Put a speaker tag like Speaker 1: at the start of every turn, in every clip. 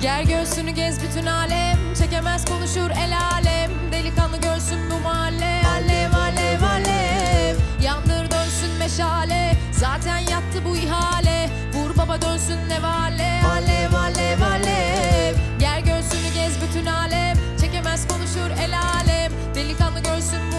Speaker 1: Ger göğsünü gez bütün alem Çekemez konuşur el alem. Delikanlı görsün bu mahalle Alev alev alev. Yandır dönsün meşale Zaten yattı bu ihale. Vur baba dönsün nevale Alev alev alev. Ger göğsünü gez bütün alem Çekemez konuşur el alem. Delikanlı görsün bu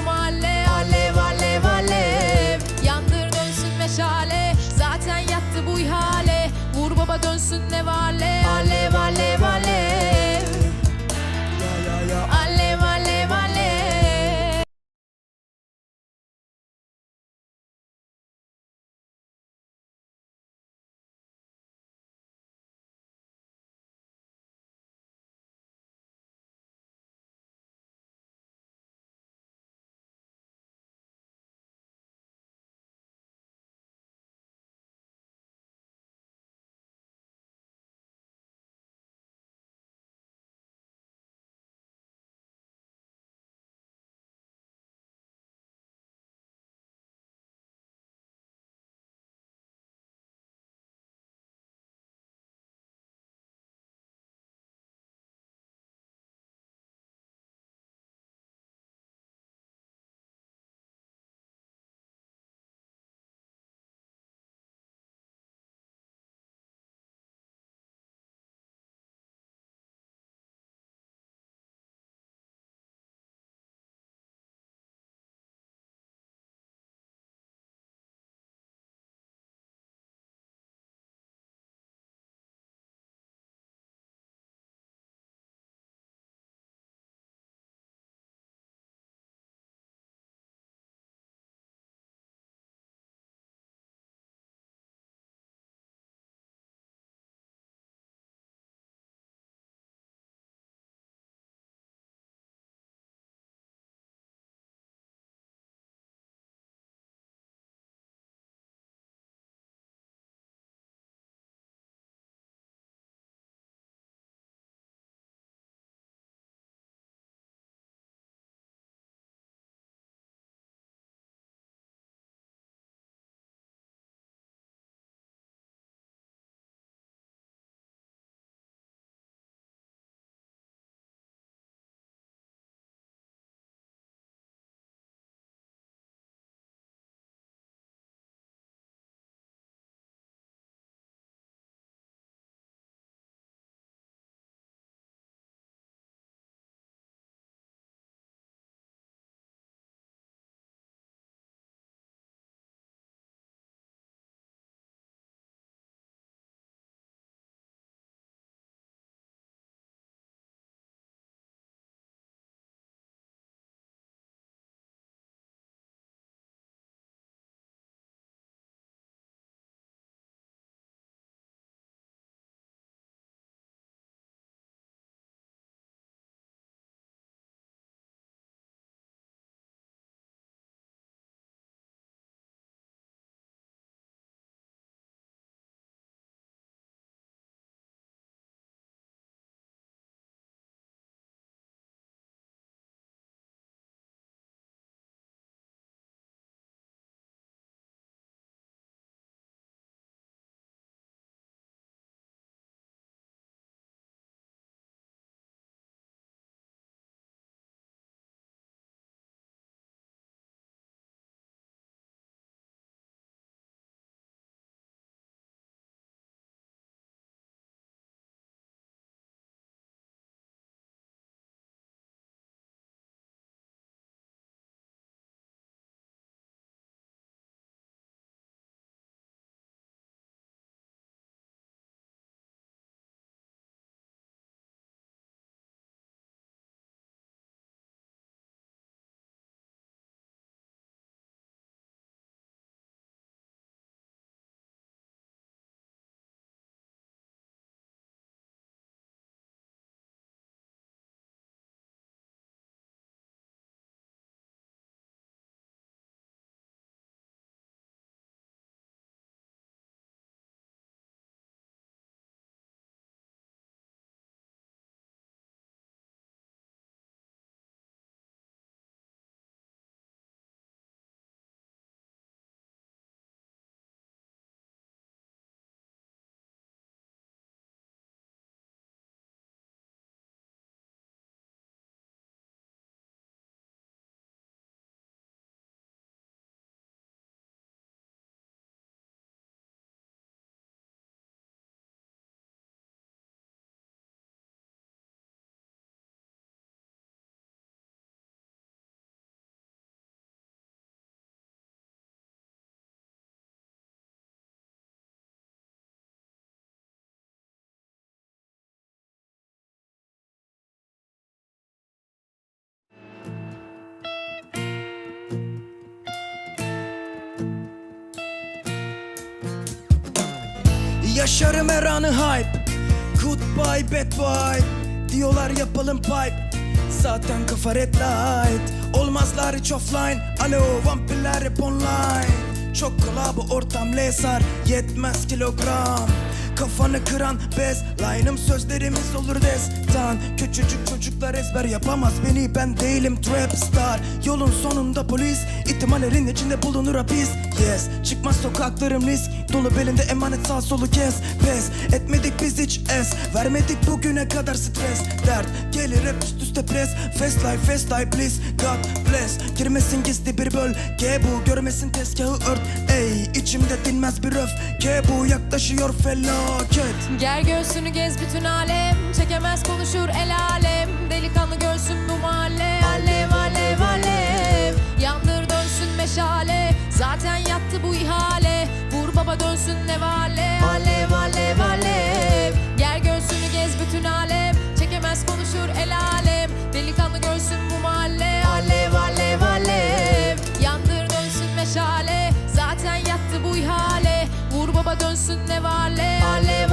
Speaker 2: Yaşarım her anı hype. Goodbye bad boy. Diyorlar yapalım pipe. Zaten kafa red light. Olmazlar hiç offline. Alo vampirler hep online. Çok kola bu ortam lesar Yetmez kilogram Kafanı kıran bez. Line'ım sözlerimiz olur destan. Küçücük çocuklar ezber yapamaz beni. Ben değilim trap star. Yolun sonunda polis. İhtimallerin içinde bulunur hapis. Yes çıkmaz sokaklarım risk. Dolu belinde emanet sağ solu kes. Pes. Etmedik biz hiç es. Vermedik bugüne kadar stres. Dert. Gelir hep üst üste pres. Fast life fast life please. God bless. Girmesin gizli bir bölge bu. Görmesin tezgahı ört. Ey içimde dinmez bir öfke bu. Yaklaşıyor felaket.
Speaker 1: Gel göğsünü gez bütün alem. Çekemez konuşur el alem. Delikanlı görsün bu mahalle. Alev alev alev. Yandır dönsün meşale. Zaten yattı bu ihale. Vur baba dönsün nevale baba dönsün nevale Alev alev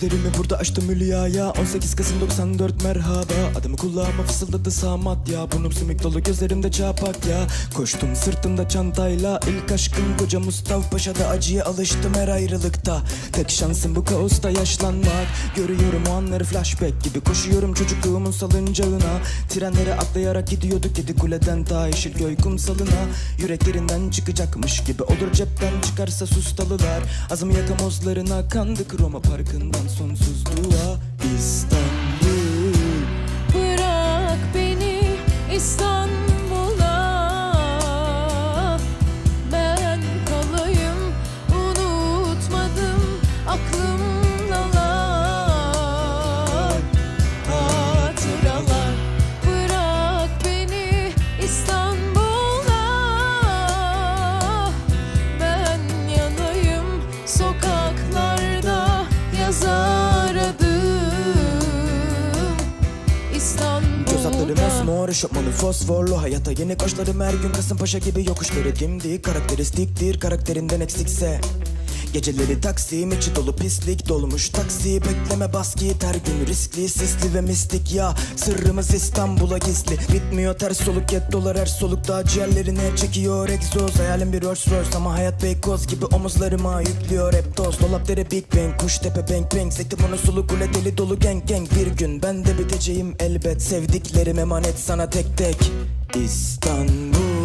Speaker 2: Gözlerimi burada açtım Hülya'ya 18 Kasım 94 merhaba. Adımı kulağıma fısıldadı Samat ya. Burnum sümük dolu gözlerimde çapak ya. Koştum sırtımda çantayla. İlk aşkım koca Mustafa Paşa'da acıya alıştım her ayrılıkta. Tek şansım bu kaosta yaşlanmak. Görüyorum o anları flashback gibi Koşuyorum çocukluğumun salıncağına. Trenlere atlayarak gidiyorduk yedi kuleden ta Yeşilköy kumsalına. Yüreklerinden çıkacakmış gibi Olur cepten çıkarsa sustalılar. Azım yakamozlarına kandık Roma parkından sonsuzluğa İstanbul.
Speaker 1: Bırak beni İstanbul'a
Speaker 2: mosmor eşofmanı fosforlu Hayata yeni koşlarım her gün Kasımpaşa gibi yokuşları dimdik. Karakteristiktir karakterinden eksikse Geceleri taksim içi dolu pislik dolmuş taksi. Bekleme bas git her gün riskli sisli ve mistik ya. Sırrımız İstanbul'a gizli. Bitmiyor ters soluk yet dolar her solukta Ciğerlerine çekiyor egzoz. Hayalim bir Rolls Royce ama hayat Beykoz gibi Omuzlarıma yüklüyor hep toz. Dolap dere Big Bang kuş tepe bang bang. Zeytinburnu sulu kule deli dolu gang gang. Bir gün ben de biteceğim elbet. Sevdiklerim emanet sana tek tek. İstanbul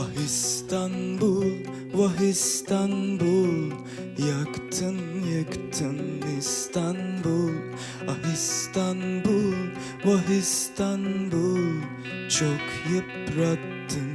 Speaker 2: Ah İstanbul, vah İstanbul Yaktın yıktın İstanbul. Ah İstanbul, vah İstanbul Çok yıprattın